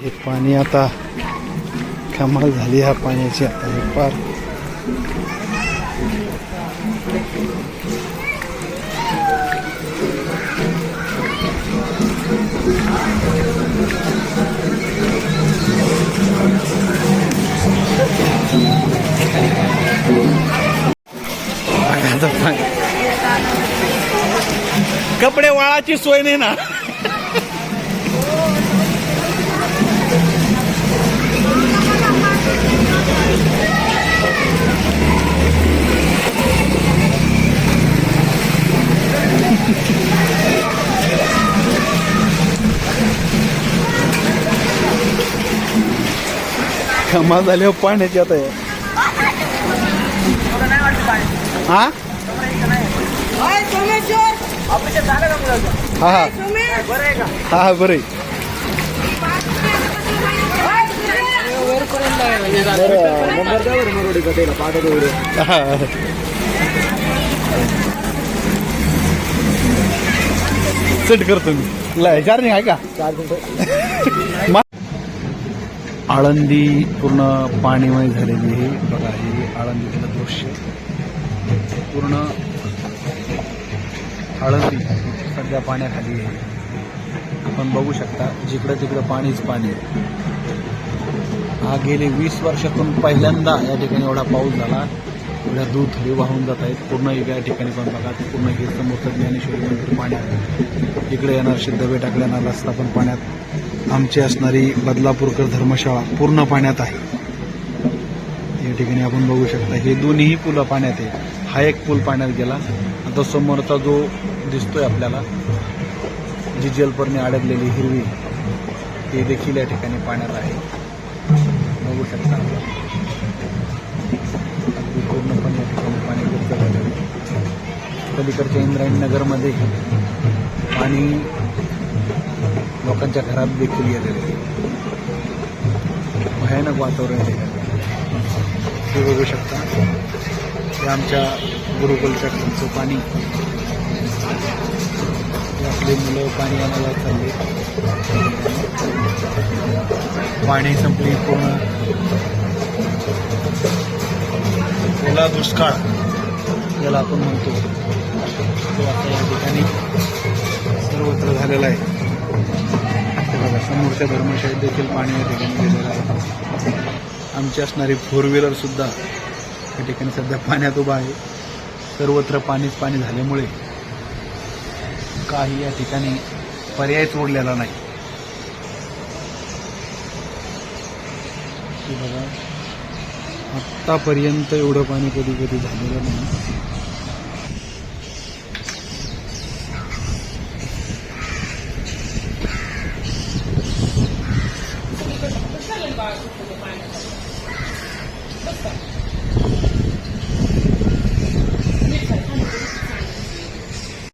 हे पाणी आता कमाल झाली ह्या पाण्याची. आता हे पार. कपडे वाळाची सोय नाही ना. कमा झाले पाण्याची आता हे. हा हा हा हा हा बरं. हा. सेट करतो मी चार्जिंग आहे का आळंदी पूर्ण पाणीमय झालेली आहे. बघा हे आळंदीतलं दृश्य. पूर्ण आळंदी सध्या पाण्याखाली आहे. आपण बघू शकता जिकडं तिकडं पाणीच पाणी आहे. हा गेले वीस वर्षातून पहिल्यांदा या ठिकाणी एवढा पाऊस झाला. एवढ्या दूध थोडी वाहून जात आहेत. पूर्ण या ठिकाणी पण बघा पूर्ण हे समोरचं ज्ञानेश्वरी मंदिर पाण्यात. इकडे येणार सिद्धबेटाकडे येणार रस्ता पण पाण्यात. आमची असणारी बदलापूरकर धर्मशाळा पूर्ण पाण्यात आहे. या ठिकाणी आपण बघू शकता हे दोन्ही पुलं पाण्यात आहे हा एक पूल पाण्यात गेला. आता समोरचा जो दिसतोय आपल्याला जी जलपर्णी अडकलेली हिरवी ते देखील या ठिकाणी पाण्यात आहे. बघू शकता अगदी पूर्णपणे या ठिकाणी पाणी पलीकडच्या इंद्रायणी नगरमध्ये पाणी लोकांच्या घरात देखील गेलेले भयानक वातावरण हे बघू शकता. हे आमच्या गुरुकुलच्या खालचं पाणी. आपली मुलं पाणी आणायला चालले. पाणी संपली पूर्ण. ओला दुष्काळ याला आपण म्हणतो. तो आता या ठिकाणी आमच्या धर्मशाळेत देखील पाणी या ठिकाणी गेलेलं आहे. आमची असणारी फोर व्हीलर सुद्धा या ठिकाणी सध्या पाण्यात उभा आहे. सर्वत्र पाणीच पाणी झाल्यामुळे काही या ठिकाणी पर्यायच उरलेला नाही. बघा आत्तापर्यंत एवढं पाणी कधी कधी झालेलं नाही.